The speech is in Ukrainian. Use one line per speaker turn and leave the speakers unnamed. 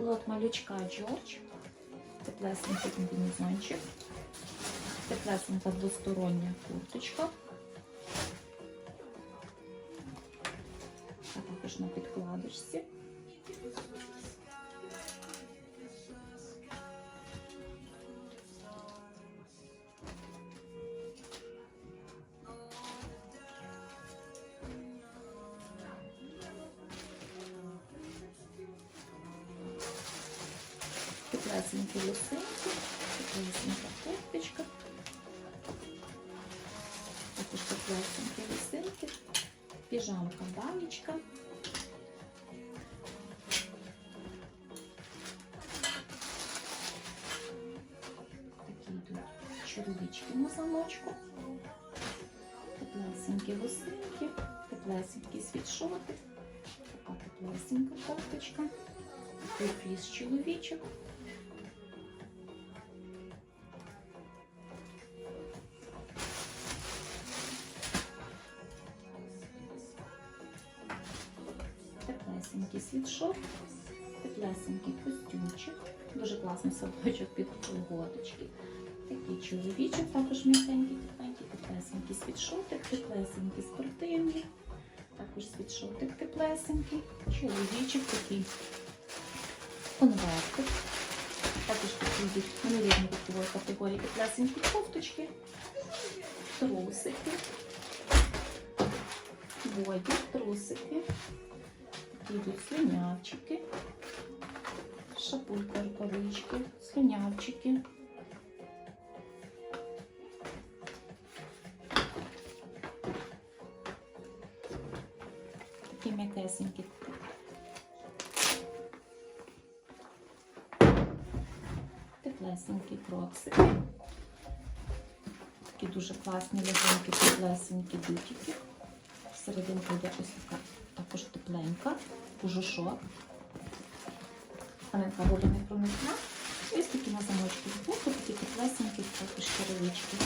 Лот малючка Джордж. Теплесенький комбінезончик. Теплесенька двостороння курточка. А також на підкладочці. Теплесенькі лосинки, теплесенька курточка. Також теплесенькі лосинки, піжамка бабічка. Такі йдуть чоловічки на замочку. Теплесенькі лосинки, теплесенький світшотик, така теплесенька кофточка, фліс чоловічок. Теплесенький світшот, теплесенький костюмчик, дуже класний садочок під колготочки. Такий чоловічок, також м'якенький, тепленький, теплесенький світшотик, теплесенький спортивний, також світшотик теплесенький, чоловічок такий конвертик. Також такі йдуть неймовірні вікової категорії теплесенькі кофточки, трусики, боді, трусики. Будуть слюнявчики, шапулька рукавички, слюнявчики. Такі м'якесенькі. Теплесенькі кроксики. Такі дуже класні легенькі, теплесенькі бутики. Серединка йде ось така тепленька, кожушок. Ранка доволі не проникла. Ось такі на замочку збоку, такі теплесенькі, також черевички.